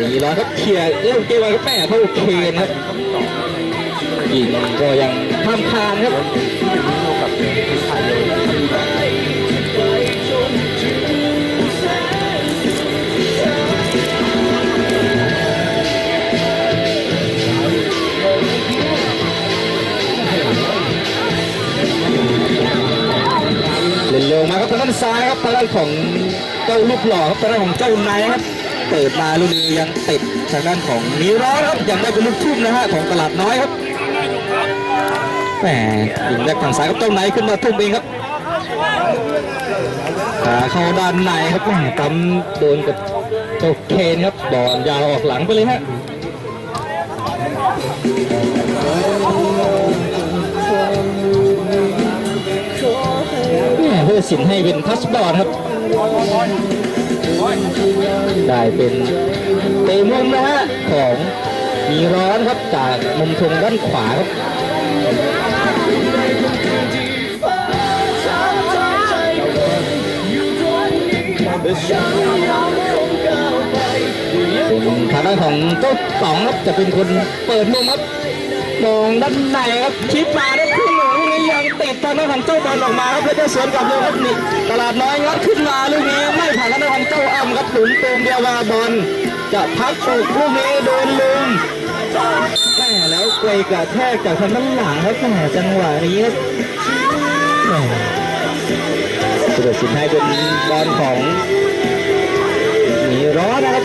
ตีร้อยครับเคลียร์เล่นเกมไว้ครับแม่เขาโอเคนะครับยิงก็ยังข้ามคานครับเล่นเร็วมาครับทางด้านซ้ายครับทางด้านของเจ้าลูกหล่อครับทางด้านของเจ้านายครับ เปิดมาลูกนี้ยังติดทางด้านของนิร้อนครับยังได้เป็นลูกทุ่มนะฮะของตลาดน้อยครับแหมยิงแรกทางซ้ายครับเจ้านายขึ้นมาทุ่มเองครับขาเข้าด้านในครับแหมปั๊มโดนกับเจ้าเคนครับบอลยาวออกหลังไปเลยฮะแหมเพื่อสินให้เป็นทัชบอลครับ ได้เป็นเตะมุมนะฮะของมีร้อนครับจากมุมทงด้านขวาครับเป็นทางด้านของเจ้าต๋องครับจะเป็นคนเปิดมุมครับมองด้านในครับชิปมาได้ขึ้ ติดทางด้านของเจ้าบอลออกมาครับแล้วจะสวนกลับเลยครับนี่ตลาดน้อยงัดขึ้นมาลูกนี้ไม่ผ่านทางด้านของเจ้าอ้ำครับหนุนตูมเดียวมาบอลจะพักถูกลูกนี้โดนลุมแม่แล้วไกวกระแทกจากทางด้านหลังครับแม่จังหวะนี้ครับสุดสินให้เป็นบอลของมีร้อนนะครับ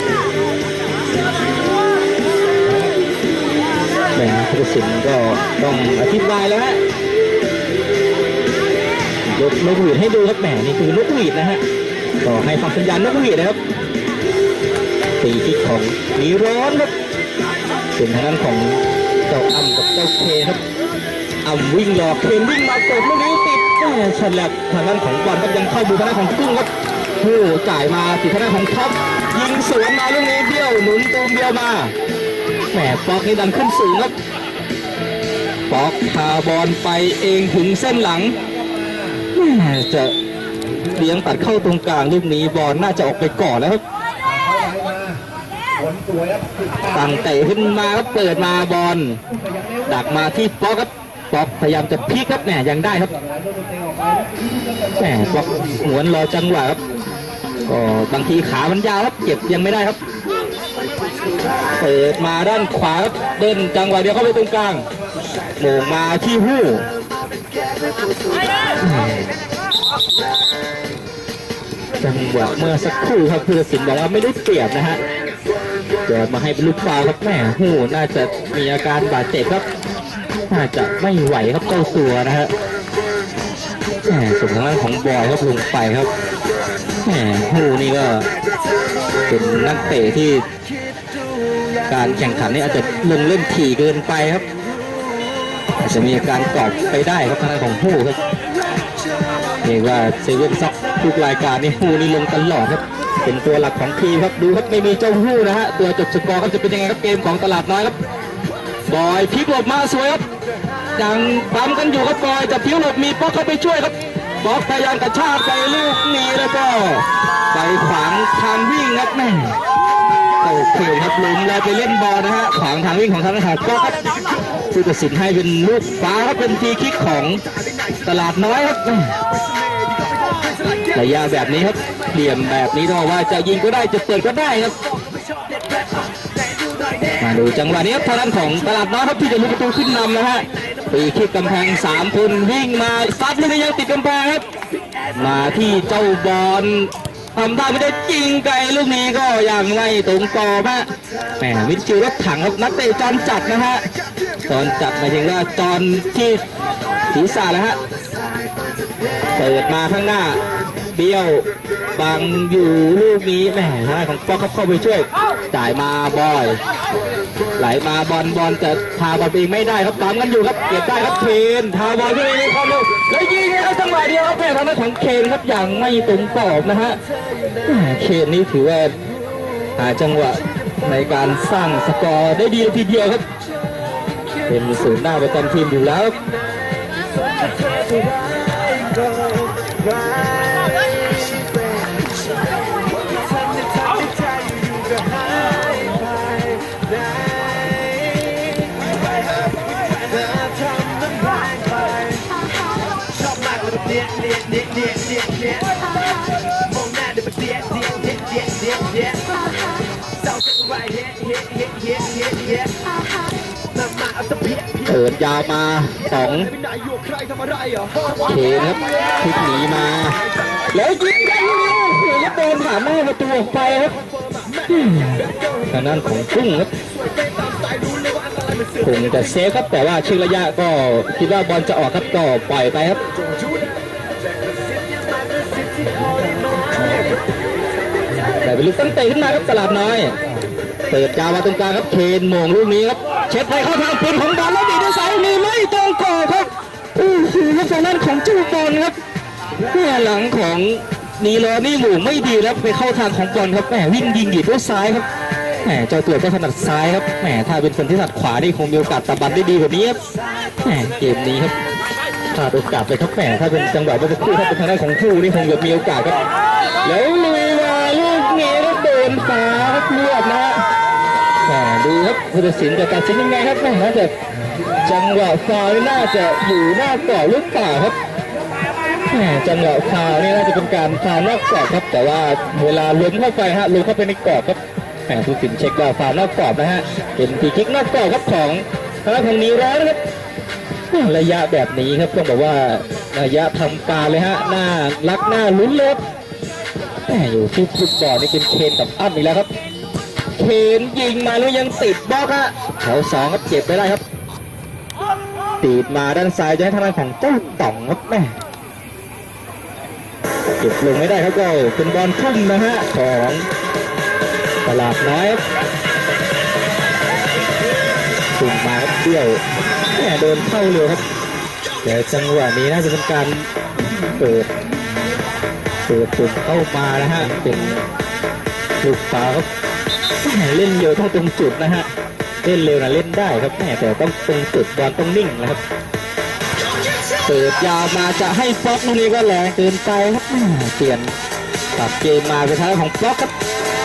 แหมผู้ตัดสินก็ต้องอธิบายแล้วฮะ ยกนกหวีดให้ดูครับแหมนี่คือนกหวีดนะฮะก็ให้ฟังสัญญาณนกหวีดนะครับตีคิกของมีร้อนครับเป็นทางด้านของเจ้าอ้ำกับเจ้าเคครับอ้ำวิ่งหลอกเคนวิ่งมากดลูกนี้ติดแหมฉลับทางด้านของบอลครับยังเข้าดูทางด้านของกุ้งครับโอ้จ่ายมาติดทางด้านของท็อปยิงสวนมาลูกนี้เบี้ยวหนุนตูมเดียวมาแหมปอกนี่ดันขึ้นสูงครับปอกพาบอลไปเองถึงเส้นหลัง แหมจะเลี้ยงตัดเข้าตรงกลางลูกนี้บอลน่าจะออกไปก่อนแล้วครับตั้งเตะขึ้นมาครับเปิดมาบอลดักมาที่ป๊อกครับป๊อกพยายามจะพลิกครับแหมยังได้ครับแหมป๊อกหวนรอจังหวะครับก็บางทีขามันยาวครับเก็บยังไม่ได้ครับ เปิดมาด้านขวาครับเดินจังหวะเดียวเข้าไปตรงกลางโหมงมาที่หู้ จังหวะเมื่อสักครู่ครับผู้ตัดสินบอกว่าไม่ได้เปรียบนะฮะเดี๋ยวมาให้เป็นลูกฟาวครับแม่หู้น่าจะมีอาการบาดเจ็บครับ น่าจะไม่ไหวครับเจ้าตัวนะฮะแหมสมทางด้านของบอยครับลงไปครับแหมหู้นี่ก็เป็นนักเตะที่การแข่งขันนี่อาจจะลงเล่นถี่เกินไปครับ อาจจะมีอาการกอบไปได้ครับทางด้านของฮู้ครับเรียกว่าเซเว่นซักทุกรายการนี่ฮู้นี่ลงตลอดครับ เป็นตัวหลักของทีมครับดูครับไม่มีเจ้าฮู้นะฮะตัวจบสกอร์ครับจะเป็นยังไงครับเกมของตลาดน้อยครับบอยพลิกหลบมาสวยครับยังปั๊มกันอยู่ครับบอยจะพลิกหลบมีป๊อกเข้าไปช่วยครับป๊อกพยายามกระชากไปลูกนี้แล้วก็ไปขวางทางวิ่งครับแม่โอเคครับลุงเราไปเล่นบอลนะฮะขวางทางวิ่งของทางทหารก็ครับ ผู้ตัดสินให้เป็นลูกฟ้าครับเป็นฟรีคิกของตลาดน้อยครับระยะแบบนี้ครับเหลี่ยมแบบนี้ต้องบอกว่าจะยิงก็ได้จะเปิดก็ได้ครับ มาดูจังหวะนี้ครับทางด้านของตลาดน้อยครับที่จะลุกประตูขึ้นนำนะฮะฟรีคิกกำแพงสามคนวิ่งมาซัดลูกนี้ยังติดกำแพงครับ มาที่เจ้าบอล ทำได้ไม่ได้จริงไกลลูกนี้ก็ยังไม่ตรงกรอบฮะแหมวิจิวรถถังครับนักเตะจอนจัดนะฮะจอนจัดหมายถึงว่าจอนที่ศีรษะแล้วฮะเปิดมาข้างหน้าเบี้ยวบังอยู่ลูกนี้แหมทางด้านของป๊อกครับเข้าไปช่วยจ่ายมาบอย ไหลมาบอลบอลจะพาบอลไปเองไม่ได้ครับตามกันอยู่ครับเก็บได้ครับเคนพาบอลขึ้นไปเข้าลูกแล้วยิงนะครับจังหวะเดียวครับแม่ทางด้านของเคนครับอย่างไม่ตรงกรอบนะฮะเคนนี่ถือว่าหาจังหวะในการสร้างสกอร์ได้ดีทีเดียวครับ เป็นศูนย์หน้าประจำทีมอยู่แล้ว เอิดยาวมาสองไม่ได้อยู่ใครทำอะไรเขนครับพลิกหนีมา แล้วยิงได้ลูกนี้โอ้โหแล้วโดนผ่านหน้าประตูออกไปครับอืมทางด้านของกุ้งครับคงจะเซฟครับแต่ว่าชิงระยะก็คิดว่าบอลจะออกครับก็ปล่อยไปครับแต่เป็นลูกตั้งเตะขึ้นมาครับตลาดน้อย เปิดยาวมาตรงกลางครับเคนโมงลูกนี้ครับเช็ดไปเข้าทางปืนของบอลแล้วดีด้วยซ้ายมีไม่ตรงก่อครับโอ้โหครับทางด้านของจูบอลครับเนี่ยหลังของนีโรนี่หมู่ไม่ดีครับไปเข้าทางของบอลครับแหมวิ่งยิงดีดด้วยซ้ายครับแหมเจ้าตัวก็ถนัดซ้ายครับแหมถ้าเป็นคนที่ถนัดขวานี่คงมีโอกาสตะบันได้ดีกว่านี้ครับแหมเกมนี้ครับพลาดโอกาสไปครับแหมถ้าเป็นจังหวะเมื่อสักครู่ถ้าเป็นทางด้านของคู่นี่คงจะมีโอกาสครับแล้วลุยมาลูกนี้ แล้นฟ้าครับเลือดนะฮะแหดูครับผู้ตัดสินจะตัดสินยังไงครับแหมน่าจะจังหวะฟาวน่าจะอยู่หน้ากรอบหรือเปล่าครับแหมจังหวะฟาวนี่น่าจะเป็นการฟาวนอกกรอบครับ แต่ว่าเวลาล้มเข้าไปฮะล้มเข้าไปในกรอบครับแหมผู้ตัดสินเช็คว่าฟาวนอกกรอบนะฮะเป็นฟรีคิกนอกกรอบครับของทางด้านของนีร้อนะครับระยะแบบนี้ครับต้องบอกว่าระยะทำกาเลยฮะหน้ารักหน้าลุ้นเลย แหม่อยู่ที่ฟุตบอลนี่เป็นเคนกับอ้ำอีกแล้วครับเคนยิงมาแล้วยังติดบล็อกฮะแถวสองครับเจ็บไปได้ครับตีดมาด้านซ้ายจะให้ทางด้านของเจ้าต่องครับแม่เก็บลงไม่ได้ครับก็เป็นบอลทุ่มนะฮะของตลาดน้อยครับทุ่มมาครับเบี้ยวแม่โดนเข้าเร็วครับแต่จังหวะนี้น่าจะเป็นการเปิด เปิดปุ่มเข้ามานะฮะเป็นลูกฟ้าครับแหมเล่นเร็วต้องตรงจุดนะฮะเล่นเร็วนะเล่นได้ครับแหมแต่ต้องตรงจุดบอลต้องนิ่งนะครับเปิดยาวมาจะให้ฟ็อกนี้ก็แรงเกินไปครับเปลี่ยนปรับเกมมาเป็นทางของฟ็อกครับ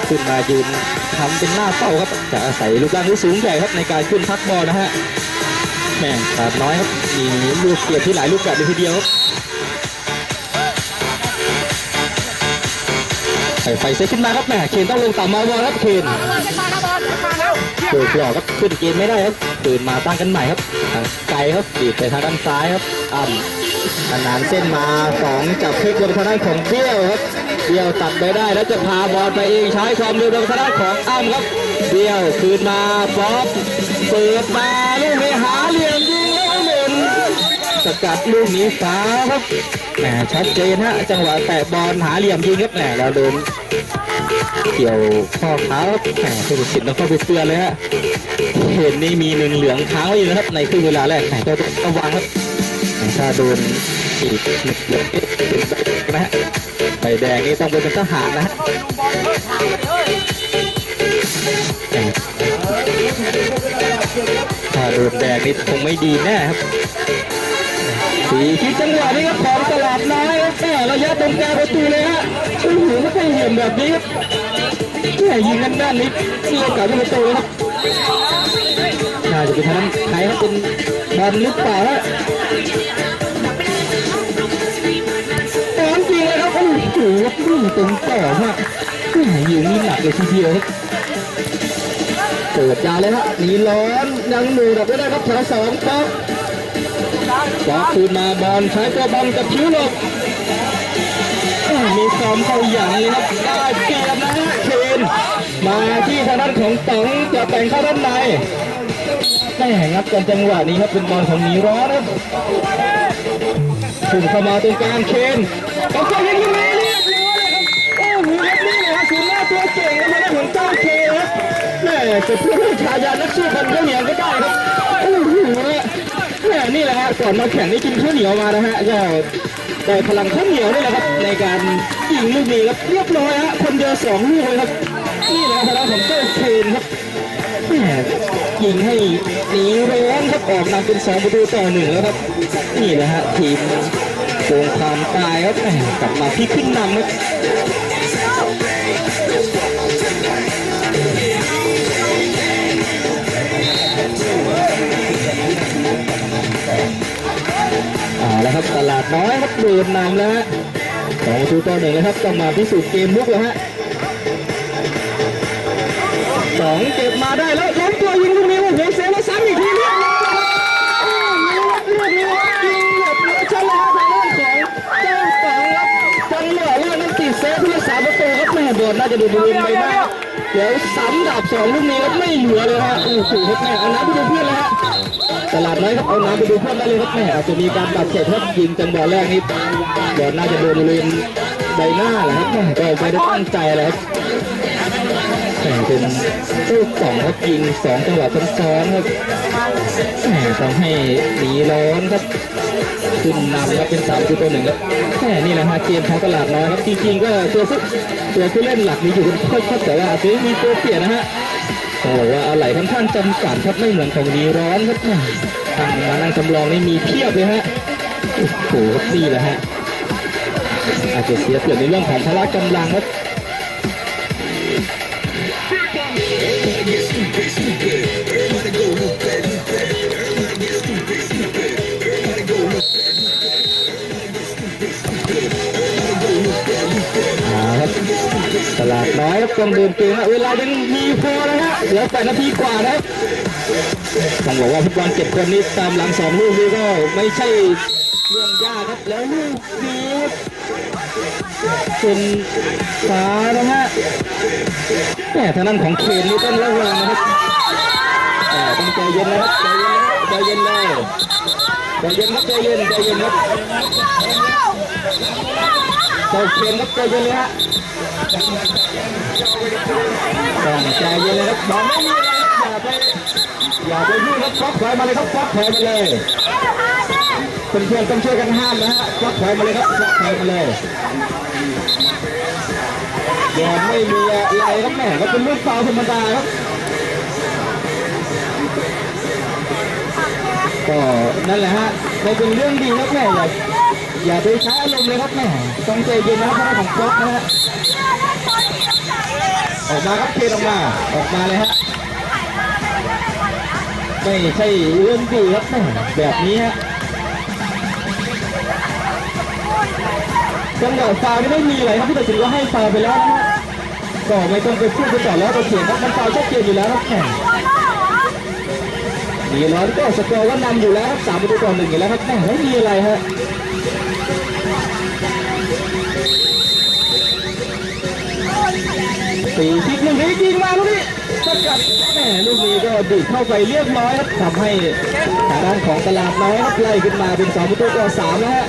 ขึ้นมายืนทำเป็นหน้าเป้าครับจะอาศัยลูกร่างที่สูงใหญ่ครับในการขึ้นพักบอลนะฮะแม่ขาดน้อยครับมีลูกเกียรที่หลายลูกแบบเลยทีเดียวครับ ไฟไฟเซตขึ้นมาครับแหมเคนต้องลงต่ำมาบอลครับเคนโดดหลอกครับขึ้นเกมไม่ได้ครับตื่นมาตั้งกันใหม่ครับทางไกลครับบีบไปทางด้านซ้ายครับอ่ำขนานเส้นมาสองจับพลิกบนทางด้านของเบี้ยวครับเบี้ยวตัดไปได้แล้วจะพาบอลไปเองใช้ความเร็วบนทางด้านของอ้ำครับเบี้ยวคืนมาป๊อปเปิดมาลูกนี้หาเหลี่ยม สกัดลูกนี้ฟ้าครับแหมชัดเจนฮะจังหวะแตะบอลหาเหลี่ยมยิงครับแหมเราโดนเกี่ยวข้อเท้าครับแหมผู้ตัดสินต้องเข้าไปเตือนเลยฮะเห็นนี่มีหนึ่งเหลืองค้างไว้อยู่นะครับในครึ่งเวลาแรกแหมก็ต้องระวังครับแหมถ้าโดนฉีดเหลืองนะฮะใบแดงนี่ต้องเป็นทหารนะฮะถ้าโดนแดงนี่คงไม่ดีแน่ครับ สีคิดจังหวะนี้ครับของตลาดน้อยแม่ระยะตรงกลางประตูเลยฮะโอ้โหไม่เคยเห็นแบบนี้ครับแม่ยิงกันด้านนี้มีโอกาสที่ประตูเลยครับน่าจะเป็นทางนั้นใครครับเป็นบอลหรือเปล่าฮะตอนจริงเลยครับโอ้โหนี่ตรงต่อมากแม่ยิงนี่หนักเลยทีเดียวครับเปิดยาเลยฮะหนีร้อนยังหนูดับไม่ได้ครับแถวสองครับ บอลคืนมาบอลใช้ตัวบอลกับคิ้วหลบอ้าวมีซ้อมเข้าอย่างเลยครับได้เกียรนะฮะเคนมาที่ทางด้านของต๋องจะแต่งเข้าด้านในแม่งับกันจังหวะนี้ครับเป็นบอลของหนีร้อนครับถึงเข้ามาตรงกลางเคนต้องเข้ายิงยิงเลยเรียบร้อยเลยครับโอ้โหครับนี่เลยครับศูนย์หน้าตัวเก่งนะครับของเจ้าเคนครับแม่จะเพื่อนชายานักสู้พันข้าวเหนียวก็ได้ครับโอ้โหแม่ นี่แหละฮะก่อนมาแข่งนี่กินข้าวเหนียวมานะฮะก็ได้พลังข้าวเหนียวนี่แหละครับ ในการยิงลูกนี้ครับเรียบร้อยฮะคนเดียวสองลูกเลยครับ นี่แหละพลังของเจ้าเคนครับแม่ยิงให้หนีร้อนครับออกนำเป็นสองประตูต่อหนึ่งแล้วครับ นี่แหละฮะทีมโกงความตายครับแม่กลับมาที่ขึ้นนำครับ นนำแล้วฮะสองตูต่อหนึ่งเลยครับต้องมาพิสูจน์เกมลุกแล้วฮะสองเก็บมาได้แล้วล้มตัวยิงลูกนี้โอ้โหเซฟแล้วซ้ำอีกทีเรียบร้อยโอ้โหลูกนี้ยิงหลบเหลือเฉลยทางด้านของเจ้าสองครับจังหวะแรกนั้นติดเซฟผู้รักษาประตูครับแม่โดนน่าจะดนบริเวณใบหน้าเดี๋ยวซ้ำดับสองลูกนี้ครับไม่เหลือเลยฮะโอ้โหแม่เอาน้ำไปดูเพื่อนเลยฮะ ตลาดน้อยครับเอาน้ำไปดูเพื่อนได้เลยครับแม่อาจจะมีการบาดเจ็บครับยิงจังหวะแรกนี้บอลน่าจะโดนบริเวณใบหน้าแหละครับแม่ก็ไม่ได้ตั้งใจเลยครับแม่เป็นลูกสองครับยิงสองจังหวะซ้อนๆครับแม่ทำให้หนีร้อนครับขึ้นนำครับเป็นสามจุดตัวหนึ่งครับแม่นี่แหละฮะเกมของตลาดน้อยครับจริงๆก็ตัวผู้ตัวผู้เล่นหลักมีอยู่เป็นค่อยๆแต่ว่าอาจจะมีตัวเปลี่ยนนะฮะ ต้องบอกว่าอะไรค่อนข้างจำกัดครับไม่เหมือนของดีร้อนครับทางมานั่งจำลองนี่มีเพียบเลยฮะโอ้โหนี่แหละฮะอาจจะเสียเปรียบในเรื่องของพละกำลังครับ ลาดน้อยครับต้องเดินเกมฮะเวลายังมีพอเลยฮะเหลือแปดนาทีกว่านะครับต้องบอกว่าฟุตบอลเจ็ดคนนี้ตามหลังสองลูกนี้ก็ไม่ใช่เรื่องยากครับแล้วลูกนี้ครับเป็นฟ้านะฮะแต่ทางด้านของเคนนี่ต้องระวังนะครับแต่ต้องใจเย็นนะครับใจเย็นนะใจเย็นเลยใจเย็นครับใจเย็นใจเย็นครับเจ้าเคนครับใจเย็นเลยฮะ ต้องใจเย็นเลยครับบอกไม่มีอย่าไปอย่าไปยุ่งครับฟอกถอยมาเลยครับฟอกถอยมาเลยเพื่อนๆต้องช่วยกันห้ามนะฮะฟอกถอยมาเลยครับฟอกถอยมาเลยอย่าไม่มีอะไรครับแม่ก็เป็นลูกฟาวล์ธรรมดาครับก็นั่นแหละฮะไม่เป็นเรื่องดีครับแม่อย่าอย่าไปใช้อารมณ์เลยครับแม่ต้องใจเย็นนะครับเพราะของฟอกนะฮะ ออกมาครับเคออกมาออกมาเลยฮะไม่ใช่เรื่องดีครับแบบนี้ฮะจังหวะฟาวล์นี่ไม่มีอะไรครับที่ตัดสินว่าให้ฟาวไปแล้วนะฮะก็ไม่ต้องไปพูดไปต่อแล้วตัวเถียงครับมันฟาวชัดเจนอยู่แล้วครับแข่งมีร้อนก็สกอร์ว่านำอยู่แล้วครับสามประตูต่อหนึ่งอยู่แล้วครับแม่ไม่มีอะไรฮะ สีทิกลูกนี้ยิงมาลูกนี้สกัดแหมลูกนี้ก็ดีดเข้าไปเรียบร้อยครับทำให้ทางด้านของตลาดน้อยครับไล่ขึ้นมาเป็นสองประตูต่อสามแล้วฮะ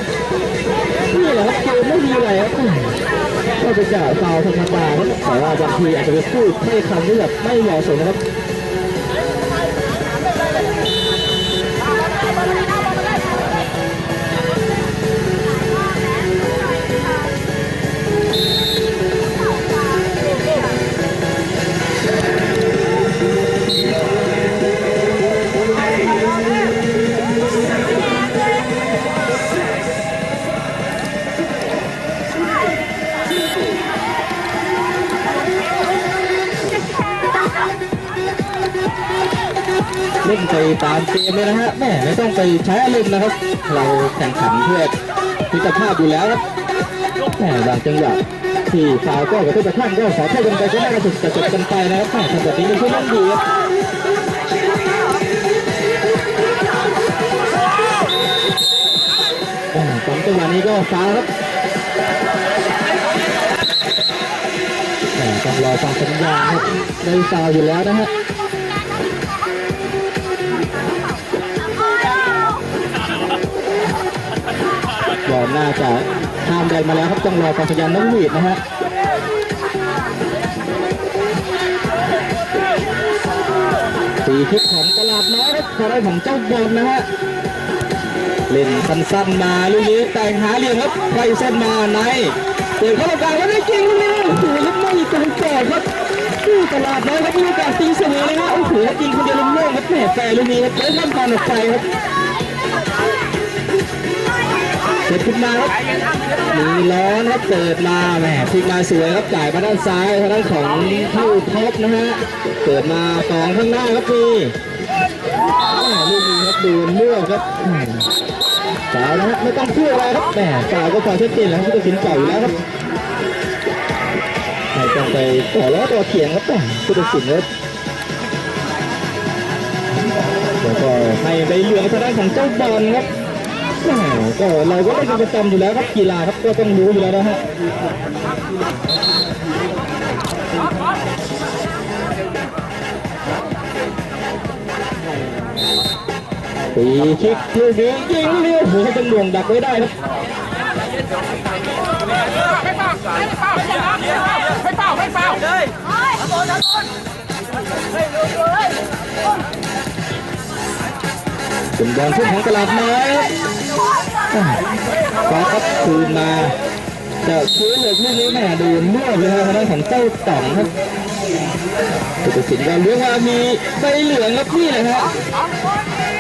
นี่แหละครับเกมไม่มีอะไรครับก็เป็นจ่าฟาวธรรมดาครับแต่ว่าบางทีอาจจะไปพูดให้คำที่แบบไม่เหมาะสมนะครับ ล่นไปตามเกมเลยนะฮะแม่ไม่ต้องไปใช้อารมณ์นะครับ เราแข่งขันเพื่อมิตรภาพอยู่แล้วครับแม่บางจังหวะที่ฟาวก็กระทบกระทั่งก็ขอโทษกันไปก็น่าจะจบจบกันไปนะครับแม่ทำแบบนี้ไม่ใช่เรื่องดีครับสองจังหวะนี้ก็ฟ้าวครับอ่าต้องรอฟังสัญญาณครับได้ฟาวอยู่แล้วนะฮะ บอลน่าจะข้ามแดนมาแล้วครับต้องรอฟังสัญญาณน้องวีดนะฮะสีคิดของตลาดน้อยครับขอได้ของเจ้าบอลนะฮะเล่นสั้นๆมาลูกนี้แต่งหาเหลี่ยมครับไล่เส้นมาในเปิดเข้าตรงกลางแล้วได้จริงลูกนี้โอ้โหแล้วไม่ตรงกรอบครับู้ตลาดน้อยครับมีโอกาสตีเสมอเลยนะโอ้โหจริงคนเดียวลงโล่งครับแหมแฟร์ลูกนี้ครับได้รับการออกไปครับ ดขึ้นมาครับมีล้อนครับเปิดมาแหมพลิกมาสวยครับจ่ายมาด้านซ้ายทางด้านของเข้ท็อปนะฮะเปิดมากองข้างหน้าครับมีแหมลูกนี้ครับดูมั่วครับแหมสาวนะฮะไม่ต้องพูดอะไรครับแหมสาวก็พอชัดเจนแล้วผู้ตัดสินเก่าอยู่แล้วครับไม่ต้องไปต่อล้อต่อเถียงครับแหมผู้ตัดสินครับแล้วก็ให้ใบเหลืองทางด้านของเจ้าบอลครับ แหมก็เราก็ได้เป็นประจำอยู่แล้วครับกีฬาครับก็ต้องรู้อยู่แล้วนะฮะปีคิกลูกนี้ยิงเลี้ยวหัวเป็นหน่วงดักไว้ได้ครับไม่เปล่าไม่เปล่าไม่เปล่าไม่เปล่าเลยเฮ้ย ป็นบอลทุกของตลาดน้อยฟ้าครับคืนมาจะซื้อเล็กลูกนี้แม่ดูเมื่อเลยครับทางด้านของเจ้าต่องครับตัดสินการเลี้ยงว่ามีใบเหลืองครับนี่เลยฮะ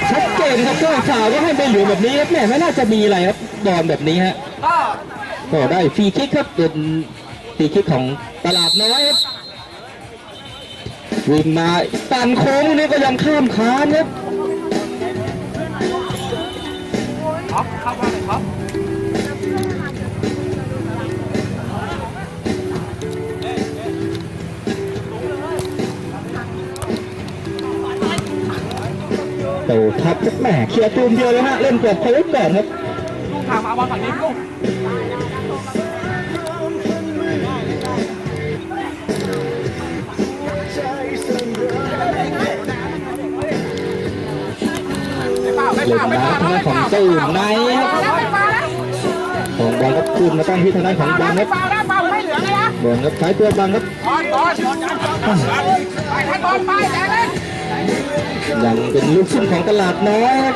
ชัดเจนครับเจ้าสาวก็ให้ใบเหลืองแบบนี้ครับแม่ไม่น่าจะมีอะไรครับบอลแบบนี้ฮะก็ได้ฟรีคิกครับเป็นฟรีคิกของตลาดน้อยครับวิ่งมาตันโค้งนี่ก็ยังข้ามคานครับ โตทับครับแหมเคลียร์ตูมเดียวเลยฮะเล่นกดเขาไว้ก่อนครับลูกทางมาเอาบอลฝั่งนี้ลูกเล่นมาทางด้านของเจ้าไนท์ครับของบอลครับคืนมาตั้งที่ทางด้านของบอลครับเปล่านะเปล่าไม่เหลืองเลยนะบอลครับใช้ตัวบอลครับบอลบอลไปทันบอลไปแต่เล่น ยังเป็นลูกชิ้นของตลาดน้อยครับ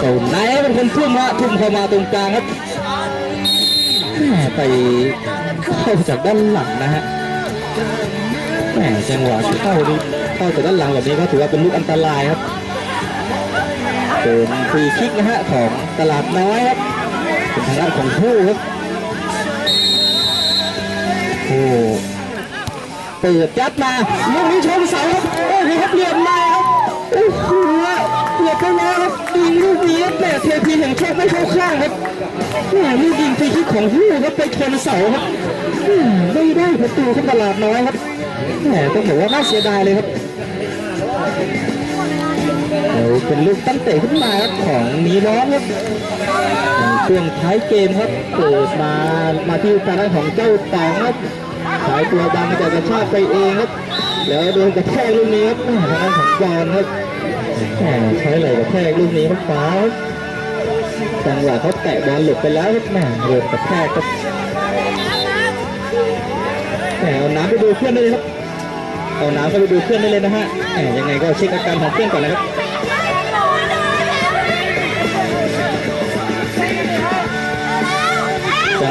เจ้านเป็นคนทุ่มฮะทุ่มเข้ามาตรงกลางครับไปเข้าจากด้านหลังนะฮะแหมจังหวะเข้านี่เข้าจากด้านหลังแบบนี้ก็ถือว่าเป็นลูกอันตรายครับเป็นฟรีคิกนะฮะของตลาดน้อยครับเป็นทางด้านของผู้ครับ เปิดยัดมาลูกนี้ชนเสาครับโอ้โหครับเหลี่ยมมาครับโอ้โหเหยียมไปแล้วครับดีลูกนี้แม่เทพีแห่งโชคไม่เข้าข้างครับแม่ลูกยิงฟรีคิกของผู้ครับไปชนเสาครับแม่ไม่ได้ประตูครับตลาดน้อยครับแหมต้องบอกว่าน่าเสียดายเลยครับ เอาเป็นลูกตั้งเตะขึ้นมาครับของนีร้อนครับในช่วงท้ายเกมครับเกิดมามาที่ทางด้านของเจ้าตองครับสายตัวดังแต่กระชากไปเองครับแล้วโดนกระแทกลูกนี้ครับทางด้านของบอลครับแหมใช้ไหลกระแทกลูกนี้ครับฟ้าจังหวะเขาแตะบอลหลุดไปแล้วครับแหมโดนกระแทกครับแหมเอาน้ำไปดูเพื่อนได้เลยครับเอาน้ำเข้าไปดูเพื่อนได้เลยนะฮะแหมยังไงก็เช็คอาการของเพื่อนก่อนนะครับ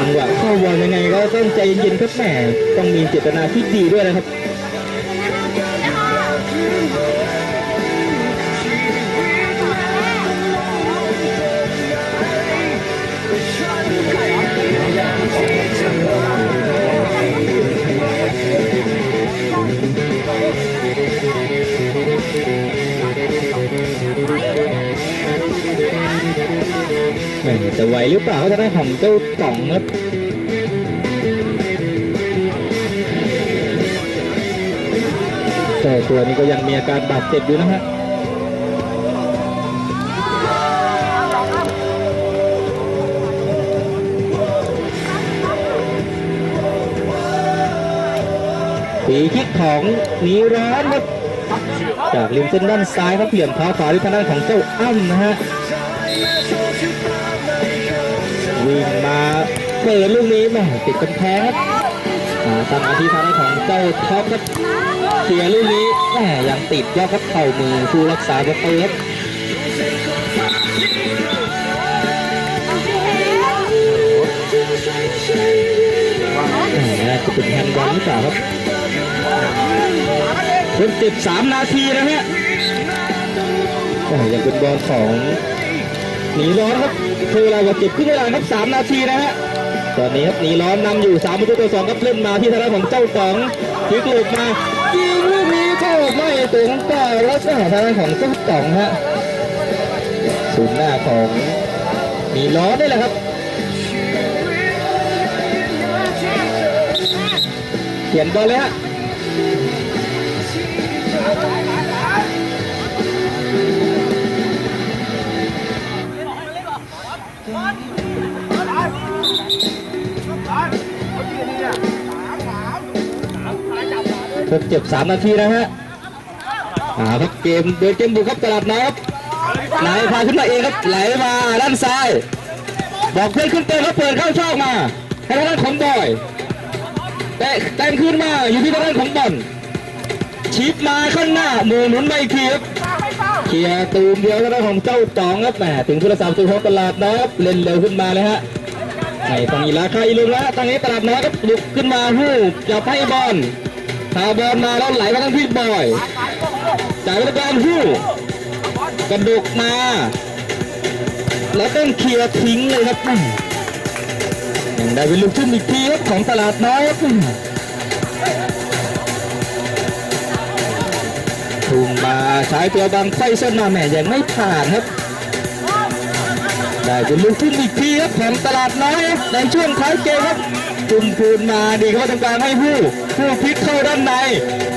จังหวะเข้าบอลยังไงก็ต้องใจเย็นๆครับแหมต้องมีเจตนาที่ดีด้วยนะครับ จะไหวหรือเปล่าก็จะได้ของเจ้าต่องครับแต่ตัวนี้ก็ยังมีอาการบาดเจ็บอยู่นะฮะปีคิกของนีร้อนครับจากริมเส้นด้านซ้ายครับเหลี่ยมเท้าขวาที่ทางด้านของเจ้าอ้ำนะฮะ วิ่งมาเปิดลูกนี้แหม่ติดกำแพงครับมาตั้งอาทิตย์ทานของเจ้าท็อปครับเคลียลูกนี้แหม่ยังติดยอดครับเข่ามือผู้รักษาประตูครับแม่น่าจะเป็นแฮนด์บอลหรือเปล่าครับคนเจ็บสามนาทีนะฮะอ้ยังเป็นบอลของหนีร้อนครับ คือเวลาบาดเจ็บขึ้นเวลาครับสามนาทีนะฮะตอนนี้ครับหนีล้อมนำอยู่3ประตูต่อสองครับเล่นมาที่ทางด้านของเจ้าสองพลิกหลบมายิงลูกนี้ก็ไม่ถึงแต่แล้วก็ทางด้านของเจ้าสองฮะศูนย์หน้าของหนีล้อมนี่แหละครับเขียนบอลเลยฮะ ทดเจ็บ3นาทีนะฮะอ่าครับเกมเดินเกมบุกครับตลาดน้อยครับนายพาขึ้นมาเองครับไหลมาด้านซ้าย บอกเพื่อนขึ้นเตะครับเปิดเข้าช่องมาให้ทางด้านของบอยแต่แต่งขึ้นมาอยู่ที่ทางด้านของบอลชิปมาข้างหน้าหมูหนุนไปอีกทีครับเคียร์ตูมเดียวทางด้านของเจ้าตองครับแหมถึงผู้รักษาประตูของตลาดน้อยครับเล่นเร็วขึ้นมาเลยฮะไม่ต้องอีลาคาอีลุงแล้วตอนนี้ตลาดน้อยครับลุกขึ้นมาหู้จับให้บอล พาบอลมาแล้วไหลมาทางที่บอยจ่ายไปทางหู้กระดกมา แล้วต้องเคลียร์ทิ้งเลยครับยังได้เป็นลูกทุ่มอีกทีครับของตลาดน้อยครับทุ่มมาใช้ตัวบางไฟส้นมาแหม่ยังไม่ผ่านครับ ได้เป็นลูกทุ่มอีกทีครับของตลาดน้อยในช่วงท้ายเกมครับจุ่มคืนมาดีเขาตรงกางให้ผู้ผู้พลิกเข้าด้านใน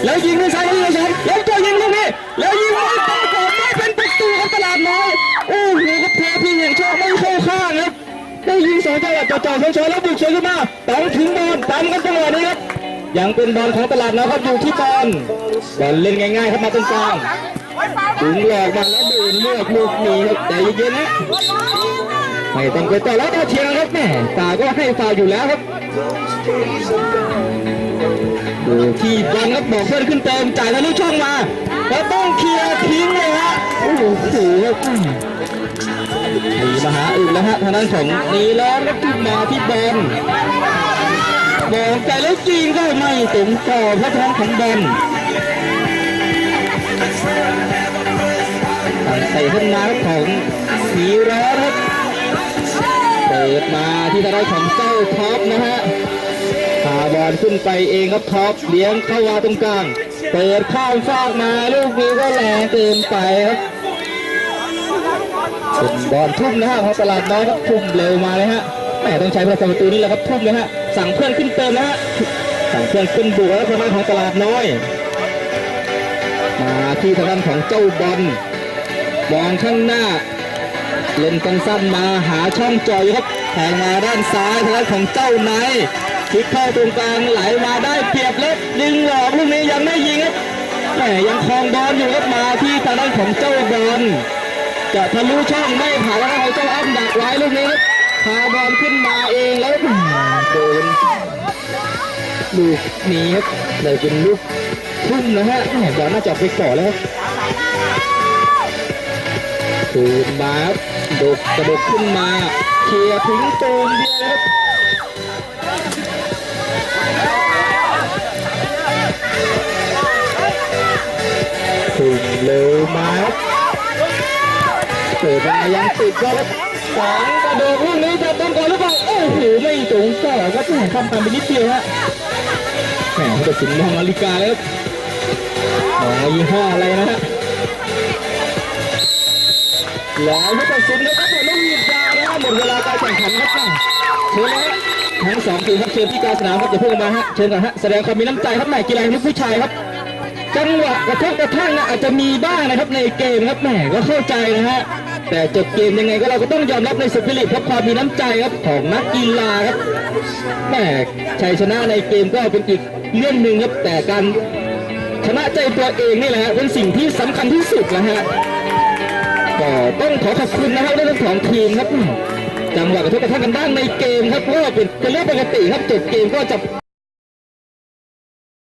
แล้วยิงด้วยซ้ายด้วยซ้าแล้วตัวยิงลูกนี้แล้วยิงไม่ตรงก่อนไม่เป็นประตูของตลาดน้อยโอ้โหครับเทพี่อย่างชอบไม่เข้าข้างครับได้ยิงสองจังหวะจ่อๆสวยๆแล้วบุกสวยขึ้นมาต้งถึงบอลตามกันจังหวะนี้ครับยังเป็นบอลของตลาดน้อยครับอยู่ที่บอลบอลเล่นง่ายๆครับมาตรงกลางถึงหลอกมาแล้วเดินเลือกลูกหนีครับแต่เย็นๆนะ ไม่ต้องไปต่อแล้วก็เทียงครับแม่ตาก็ให้ฟาวอยู่แล้วครับดูที่บอลครับบอกเพื่อนขึ้นเติมจ่ายทะลุช่องมา แล้วต้องเคลียร์ทิ้งเลยฮะโอ้โหครับหนีมหาอื่นแล้วฮะทางด้านของนีแล้วแล้วขึ้นมาที่บอลบอกใจแล้วจริงก็ไม่ถึงต่อพระทางของบอลใส่ขึ้นมาของสีร้อนครับ ปิดมาที่ทางด้านของเจ้าท็อปนะฮะพาบอลขึ้นไปเองครับท็อปเลี้ยงเข้ามาตรงกลาง เปิดข้ามฟากมาลูกนี้ก็แรงเกินไปครับเป็นบอลทุ่มนะฮะของตลาดน้อยครับทุ่มเร็วมาเลยฮะแหมต้องใช้ประตูประตูนี่แหละครับทุ่มเลยฮะสั่งเพื่อนขึ้นเติมนะฮะสั่งเพื่อนขึ้นบุกแล้วทางด้านของตลาดน้อย มาที่ทางด้านของเจ้าบอลบอลข้างหน้า เล่นกันสั้นมาหาช่องจอยครับแทงมาด้านซ้ายทางด้านของเจ้านายพลิกเข้าตรงกลางไหลมาได้เปรียบเล็กดึงหลอกลูกนี้ยังไม่ยิงครับแหมยังคลองบอลอยู่ครับมาที่ทางด้านของเจ้าบอลจะทะลุช่องไม่ผ่านแล้วของเจ้าอ้ำดักไว้ลูกนี้พาบอลขึ้นมาเองแล้วโดนลูกนี้ครับเลยเป็นลูกทุ่มนะฮะแหมบอลน่าจะไปก่อแล้วครับตูนมาครับ โดกกระโดกขึ้นมาเคลียร์ถึงตูนเดียวครับถึงเร็วมาเปิดมายังติดก็ครับสองกระโดดลูกนี้จะต้องก่อนหรือเปล่าโอ้โหไม่ตรงต่อครับแหมทำตามไปนิดเดียวฮะแหมเขาตัดสินมองนาฬิกาแล้วครับมองยี่ห้ออะไรนะฮะ แล้วผู้ตัดสินนะครับผมต้องหยิบยานะครับหมดเวลาการแข่งขันครับเชิญเลยทั้งสองทีมครับเชิญที่กลาสนามครับอย่าเพิ่งมาฮะเชิญก่อนฮะแสดงความมีน้ำใจครับแหม่กีฬาลูกผู้ชายครับจังหวะกระทบกระทั่งนะอาจจะมีบ้างนะครับในเกมครับแหม่ก็เข้าใจนะฮะแต่จบเกมยังไงก็เราก็ต้องยอมรับในสปิริตครับความมีน้ำใจครับของนักกีฬาครับแหม่ชัยชนะในเกมก็เป็นอีกเรื่องหนึ่งครับแต่การชนะใจตัวเองนี่แหละฮะเป็นสิ่งที่สำคัญที่สุดนะฮะ ก็ต้องขอขอบคุณนะครับเรื่องของทีมครับจังหวะกระทบกระทั่งกันบ้างในเกมครับเพราะว่าเป็นเป็นเรื่องปกติครับจบเกมก็จะ